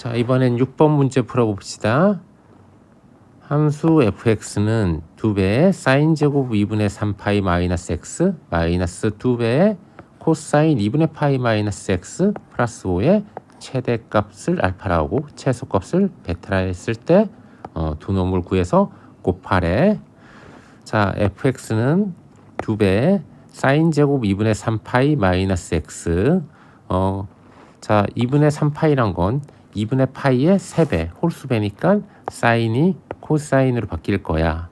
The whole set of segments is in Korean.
자, 이번엔 6번 문제 풀어봅시다. 함수 fx는 2배의 사인 제곱 2분의 3파이 마이너스 x 마이너스 2배의 코사인 2분의 파이 마이너스 x 플러스 5의 최대값을 알파라고 최소값을 베타라 했을 때 어, 두 놈을 구해서 곱하래. 자, fx는 2배의 사인 제곱 2분의 3파이 마이너스 x 어, 자, 2분의 3파이란 건 2분의 파이의 3배, 홀수배니까 사인이 코사인으로 바뀔 거야.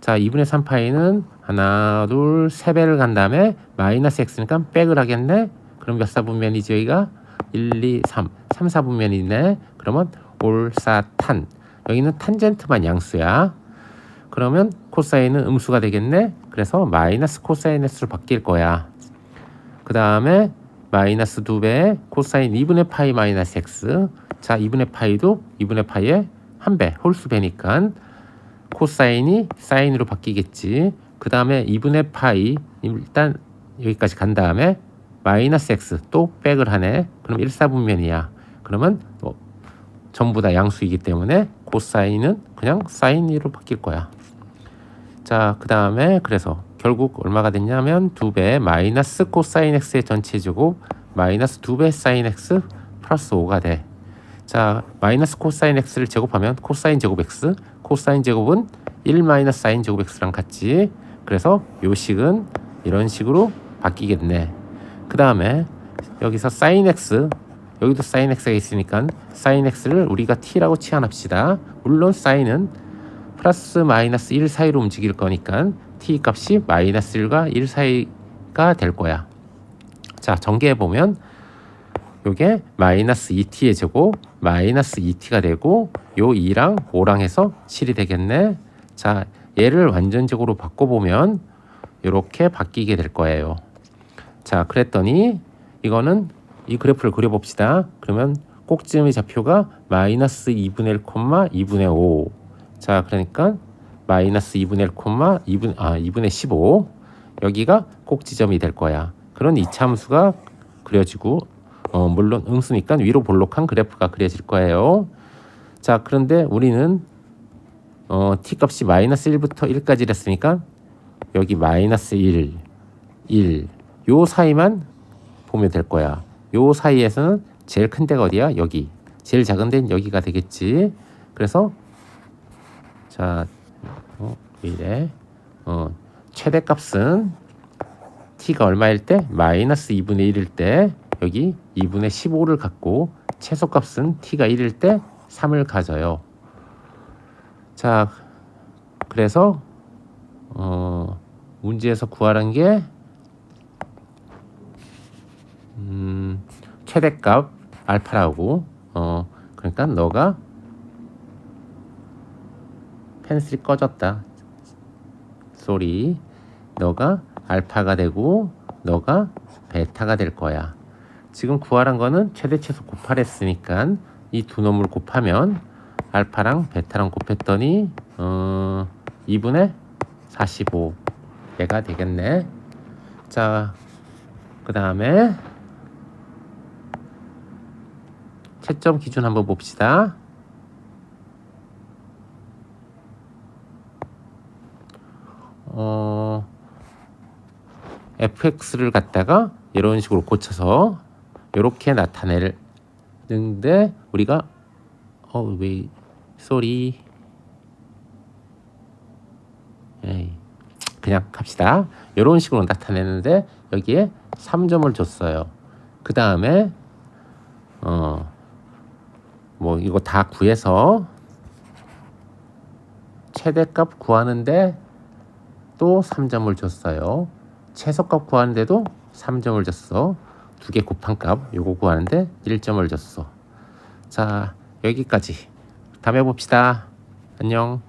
자, 2분의 3 파이는 하나, 둘, 3배를 간 다음에 마이너스 x니까 백을 하겠네? 그럼 몇 사분면이지 여기가? 1, 2, 3. 3, 4분면이네. 그러면 올사탄. 여기는 탄젠트만 양수야. 그러면 코사인은 음수가 되겠네? 그래서 마이너스 코사인 x로 바뀔 거야. 그 다음에 마이너스 2배 코사인 2분의 파이 마이너스 x 자 2분의 파이도 2분의 파이의 한 배 홀수 배니까 코사인이 사인으로 바뀌겠지. 그 다음에 2분의 파이 일단 여기까지 간 다음에 마이너스 x 또 백을 하네. 그럼 1, 4분면이야. 그러면 뭐 전부 다 양수이기 때문에 코사인은 그냥 사인으로 바뀔 거야. 자 그 다음에 그래서 결국 얼마가 됐냐면 2배 마이너스 코사인 x의 전체 제곱 마이너스 2배 사인 x 플러스 5가 돼. 자 마이너스 코사인 x를 제곱하면 코사인 제곱 x 코사인 제곱은 1 마이너스 사인 제곱 x랑 같지. 그래서 요 식은 이런 식으로 바뀌겠네. 그 다음에 여기서 사인 x 여기도 사인 x가 있으니까 사인 x를 우리가 t라고 치환합시다. 물론 사인은 플러스 마이너스 1 사이로 움직일 거니까 t 값이 마이너스 1과 1 사이가 될 거야. 자, 전개해 보면 요게 마이너스 2t의 제곱 마이너스 2t가 되고 요 2랑 5랑 해서 7이 되겠네. 자, 얘를 완전적으로 바꿔 보면 이렇게 바뀌게 될 거예요. 자, 그랬더니 이거는 이 그래프를 그려 봅시다. 그러면 꼭지점의 좌표가 마이너스 2분의 1, 2분의 5. 자, 그러니까 마이너스 2분의 1, 2분 아 2분의 15 여기가 꼭지점이 될 거야. 그런 이차함수가 그려지고 어, 물론 음수니까 위로 볼록한 그래프가 그려질 거예요. 자, 그런데 우리는 어, t 값이 마이너스 1부터 1까지 됐으니까 여기 마이너스 1, 1, 요 사이만 보면 될 거야. 요 사이에서는 제일 큰 데가 어디야? 여기. 제일 작은 데는 여기가 되겠지. 그래서 자, 어, 왜 이래? 어, 최대값은 t가 얼마일 때? 마이너스 2분의 1일 때 여기 2분의 15를 갖고 최소값은 t가 1일 때 3을 가져요. 자, 그래서 어, 문제에서 구하라는 게 음, 최대값 알파라고 어, 그러니까 너가 펜슬이 꺼졌다. 소리. 너가 알파가 되고 너가 베타가 될 거야. 지금 구하란 거는 최대 최소 곱하랬으니까 이 두 놈을 곱하면 알파랑 베타랑 곱했더니 어 2분의 45 얘가 되겠네. 자, 그 다음에 채점 기준 한번 봅시다. 어, fx를 갖다가 이런 식으로 고쳐서 이렇게 나타내는데 우리가 어왜 에이, 그냥 갑시다. 이런 식으로 나타내는데 여기에 3점을 줬어요. 그 다음에 어 뭐 이거 다 구해서 최대값 구하는데 또 3점을 줬어요. 최소값 구하는데도 3점을 줬어. 두 개 곱한 값 요거 구하는데 1점을 줬어. 자, 여기까지. 다음에 봅시다. 안녕.